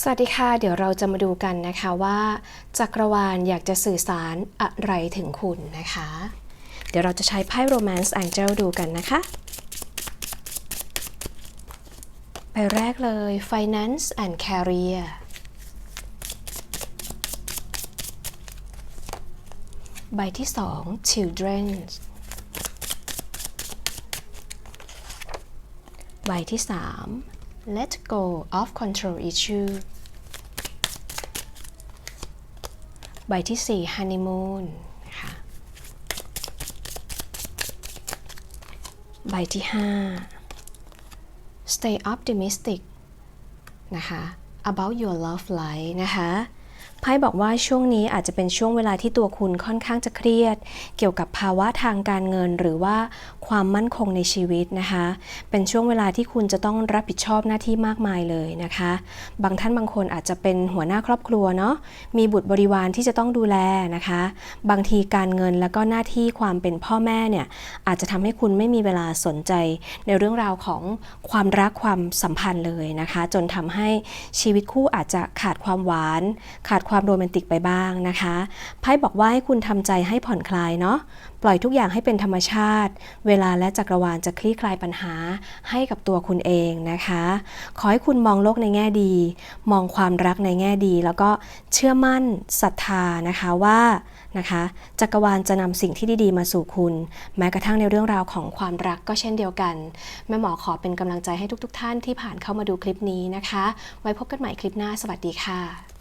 สวัสดีค่ะ เดี๋ยวเราจะมาดูกันนะคะว่า จักรวาลอยากจะสื่อสารอะไรถึงคุณนะคะ เดี๋ยวเราจะใช้ไพ่ Romance Angel ดูกันนะคะไปแรกเลย Finance and Career ใบที่2 Children ใบที่3 Let go of control issue ใบที่ 4 Honeymoon นะคะใบที่ 5 Stay optimistic นะคะ about your love life นะคะ ไพ่บอกว่าช่วงนี้อาจจะเป็นช่วงเวลาที่ตัวคุณค่อนข้างจะเครียด เกี่ยวกับภาวะทางการเงิน หรือว่าความมั่นคงในชีวิตนะคะ เป็นช่วงเวลาที่คุณจะต้องรับผิดชอบหน้าที่มากมายเลยนะคะ บางท่านบางคนอาจจะเป็นหัวหน้าครอบครัวเนาะมีบุตรบริวารที่จะต้องดูแลนะคะ บางทีการเงินแล้วก็หน้าที่ความเป็นพ่อแม่เนี่ยอาจจะทำให้คุณไม่มีเวลาสนใจ ในเรื่องราวของความรักความสัมพันธ์เลยนะคะ จนทำให้ชีวิตคู่อาจจะขาดความหวานขาดาดความโรแมนติกไปบ้างนะคะไพ่บอกว่าให้คุณทำใจให้ผ่อนคลายเนาะปล่อยทุกอย่างให้เป็นธรรมชาติ เวลาและจักรวาลจะคลี่คลายปัญหาให้กับตัวคุณเองนะคะ ขอให้คุณมองโลกในแง่ดี มองความรักในแง่ดี แล้วก็เชื่อมั่นศรัทธานะคะว่านะคะจักรวาลจะนำสิ่งที่ดีๆ มาสู่คุณ แม้กระทั่งในเรื่องราวของความรักก็เช่นเดียวกัน แม่หมอขอเป็นกำลังใจให้ทุกๆท่านที่ผ่านเข้ามาดูคลิปนี้นะคะ ไว้พบกันใหม่คลิปหน้าสวัสดีค่ะ